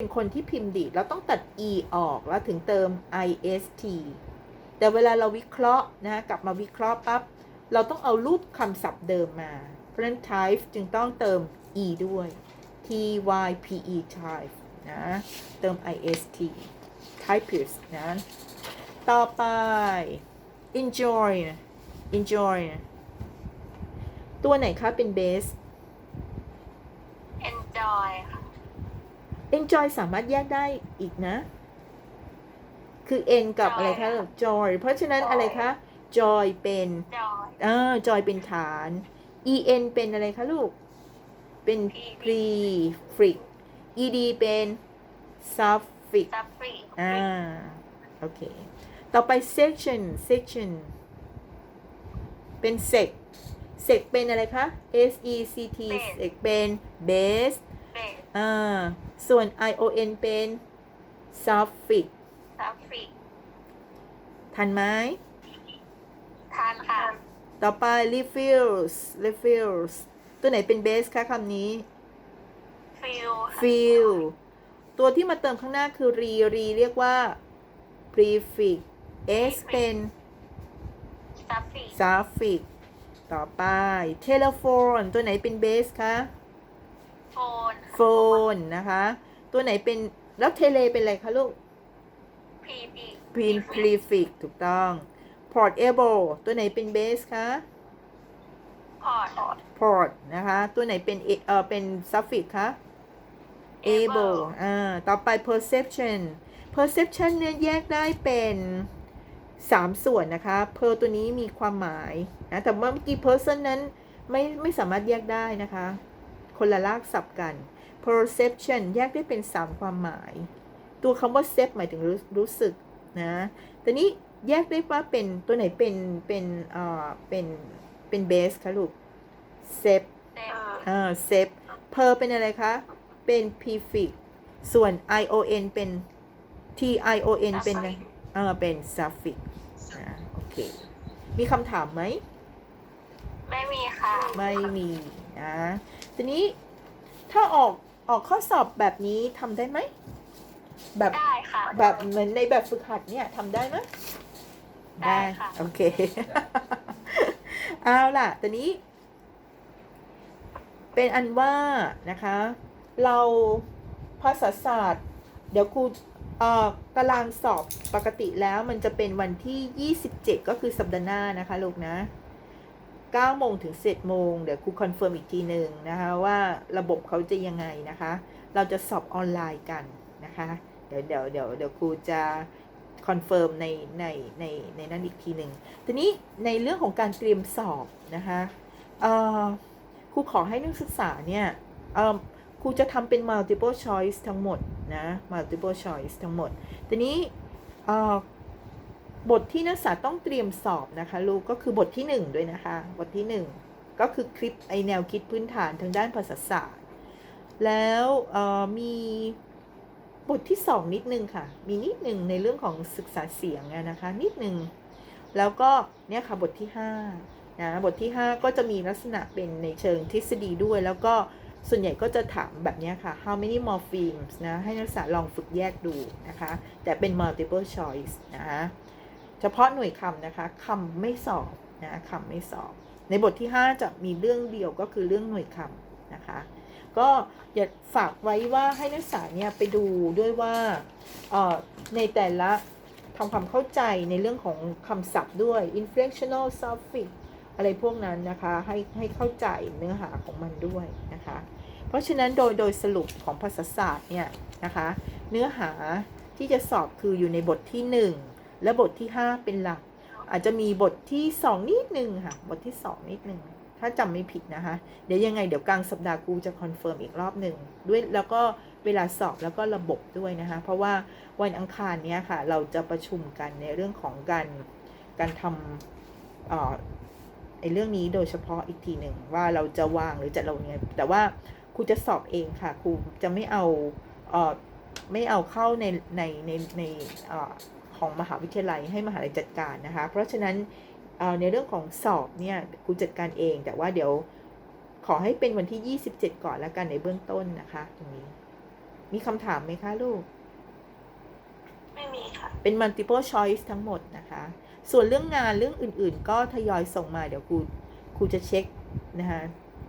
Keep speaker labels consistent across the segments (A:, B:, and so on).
A: เป็นคนที่พิมพ์ดีดเราต้องตัด e ออกแล้วถึงเติม ist แต่เวลาเราวิเคราะห์นะกลับมาวิเคราะห์ปั๊บเราต้องเอารูปคำศัพท์เดิมมา เพราะฉะนั้น type จึงต้องเติม e ด้วย t y p e type นะเติม ist typist นะต่อไป enjoy enjoy ตัวไหนคะเป็น base
B: enjoy ค่ะ
A: enjoy สามารถแยกได้อีกนะ คือ n กับอะไรคะ joy เพราะฉะนั้นอะไรคะ joy เป็น
B: joy
A: เออ joy เป็นฐาน en เป็นอะไรคะลูก เป็น prefix ed เป็น suffix
B: suffix
A: อ่า โอเค ต่อไป section section เป็น sec sec เป็นอะไรคะ s e c t sec เป็น base
B: base
A: อ่า ส่วน ion เป็น suffix
B: suffix
A: ทันไหม
B: ทานค่ะ
A: ต่อไป refuse refuse ตัวไหนเป็น base คะคำนี้
B: feel ค่ะ
A: feel ตัวที่มาเติมข้างหน้าคือ re re เรียกว่า prefix s เป็น
B: suffix
A: suffix ต่อไป telephone ตัวไหนเป็น base คะ
B: phone
A: phone นะคะ ตัวไหนเป็น แล้ว tele เป็นอะไรคะลูก
B: prefix
A: pre prefix ถูกต้อง portable ตัวไหนเป็น base คะ
B: port
A: port นะคะ ตัวไหนเป็น a- เออเป็น suffix คะ able อ่าต่อไป perception perception เนี่ยแยกได้เป็น3ส่วนนะคะ per ตัวนี้มีความหมายนะแต่เมื่อกี้ person นั้นไม่ไม่สามารถแยกได้นะคะ คนละลากศัพท์กัน perception แยกได้เป็น 3 ความหมาย ตัวคำว่า set หมายถึงรู้รู้สึกนะแต่นี้แยกได้ว่าเป็นตัวไหนเป็นเป็นเอ่อเป็นเป็น base คะลูก set
B: เต็ม
A: อ่า set per เป็นอะไรคะ เป็น prefix ส่วน ion เป็น tion เป็นอะไรเออเป็น suffix อ่าโอเค มีคำถามไหม
B: ไม่มีค่ะ
A: ไม่มีนะทีนี้ถ้าออกออกข้อสอบแบบนี้ทำได้ไหม แบบ
B: ได้ค่ะ
A: แบบเหมือนในแบบฝึกหัดเนี่ยทำได้ไหม
B: ได้ค่ะ
A: โอเค เอาล่ะตอนนี้ เป็นอันว่านะคะ เราภาษาศาสตร์ เดี๋ยวครูเอ่อตารางสอบปกติแล้วมันจะเป็นวันที่ 27 ก็คือสัปดาห์หน้านะคะลูกนะ 9โมงถึง7โมงเดี๋ยวครูคอนเฟิร์มอีกทีหนึ่งนะคะว่าระบบเขาจะยังไงนะคะ เราจะสอบออนไลน์กันนะคะ เดี๋ยวเดี๋ยวเดี๋ยวเดี๋ยวครูจะคอนเฟิร์มในในในในนั้นอีกทีหนึ่งทีนี้ในเรื่องของการเตรียมสอบนะคะครูขอให้นักศึกษาเนี่ยครูจะทำเป็น multiple choice ทั้งหมดนะ multiple choice ทั้งหมดทีนี้ บทที่นักศึกษาต้องเตรียมสอบนะคะลูกก็คือบทที่หนึ่งด้วยนะคะ บทที่หนึ่งก็คือคลิปไอแนวคิดพื้นฐานทางด้านภาษาศาสตร์ แล้วมีบทที่สองนิดนึงค่ะ มีนิดนึงในเรื่องของศึกษาเสียงนะคะนิดนึงแล้วก็เนี่ยค่ะบทที่ห้านะบทที่ห้าก็จะมีลักษณะเป็นในเชิงทฤษฎีด้วย แล้วก็ส่วนใหญ่ก็จะถามแบบนี้ค่ะ how many morphemes นะให้นักศึกษาลองฝึกแยกดูนะคะ แต่เป็น multiple choice นะคะ เฉพาะหน่วยคำนะคะคำไม่สอบนะคำไม่สอบ ในบทที่ 5 จะมีเรื่องเดียวก็คือเรื่องหน่วยคำนะคะ ก็อย่าฝากไว้ว่าให้นักศึกษาเนี่ยไปดูด้วยว่าในแต่ละทำความเข้าใจในเรื่องของคำศัพท์ด้วย inflectional suffix อะไรพวกนั้นนะคะให้ให้เข้าใจเนื้อหาของมันด้วยนะคะ เพราะฉะนั้นโดยโดยสรุปของภาษาศาสตร์เนี่ยนะคะ เนื้อหาที่จะสอบคืออยู่ในบทที่ 1 และบทที่ 5 เป็นหลัก อาจจะมีบทที่ 2 นิดนึงค่ะ บทที่ 2 นิดนึง ถ้าจำไม่ผิดนะคะ เดี๋ยวยังไงเดี๋ยวกลางสัปดาห์ครูจะคอนเฟิร์มอีกรอบหนึ่งด้วยแล้วก็เวลาสอบแล้วก็ระบบด้วยนะคะ เพราะว่าวันอังคารเนี้ยค่ะ เราจะประชุมกันในเรื่องของการการทำเอ่อไอ้เรื่องนี้โดยเฉพาะอีกทีหนึ่งว่าเราจะวางหรือจะเราเนี่ยแต่ว่าครูจะสอบเองค่ะครูจะไม่เอาเอ่อไม่เอาเข้าในในในในเอ่อ ของมหาวิทยาลัยให้มหาลัยจัดการนะคะ เพราะฉะนั้นเอ่อในเรื่องของสอบเนี่ยครูจัดการเอง แต่ว่าเดี๋ยวขอให้เป็นวันที่ 27 ก่อนแล้วกันในเบื้องต้นนะคะตรงนี้ มีคำถามไหมคะลูก
B: ไม่มีค่ะ
A: เป็น multiple choice ทั้งหมดนะคะ ส่วนเรื่องงานเรื่องอื่นๆ ก็ทยอยส่งมาเดี๋ยวครูครูจะเช็คนะคะ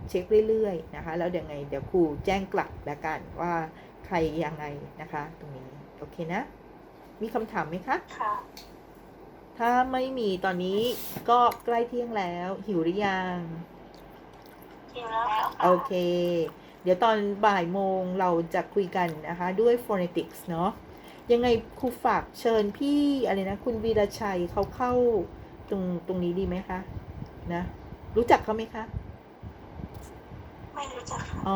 A: เช็คเรื่อยๆนะคะ แล้วเดี๋ยวไงเดี๋ยวครูแจ้งกลับแล้วกันว่าใครยังไงนะคะ ตรงนี้ โอเคนะ มีคำถามไหมคะ
B: ค่ะ
A: ถ้าไม่มีตอนนี้ก็ใกล้เที่ยงแล้ว หิวหรือยัง
B: กินแล้วค่ะ
A: โอเค เดี๋ยวตอนบ่ายโมงเราจะคุยกันนะคะ ด้วย phonetics เนาะ ยังไงครูฝากเชิญพี่อะไรนะ คุณวีรชัยเขาเข้าตรงตรงนี้ดีไหมคะ นะ รู้จักเขาไหมคะ
B: ไม่รู้จักค่ะ
A: อ๋อ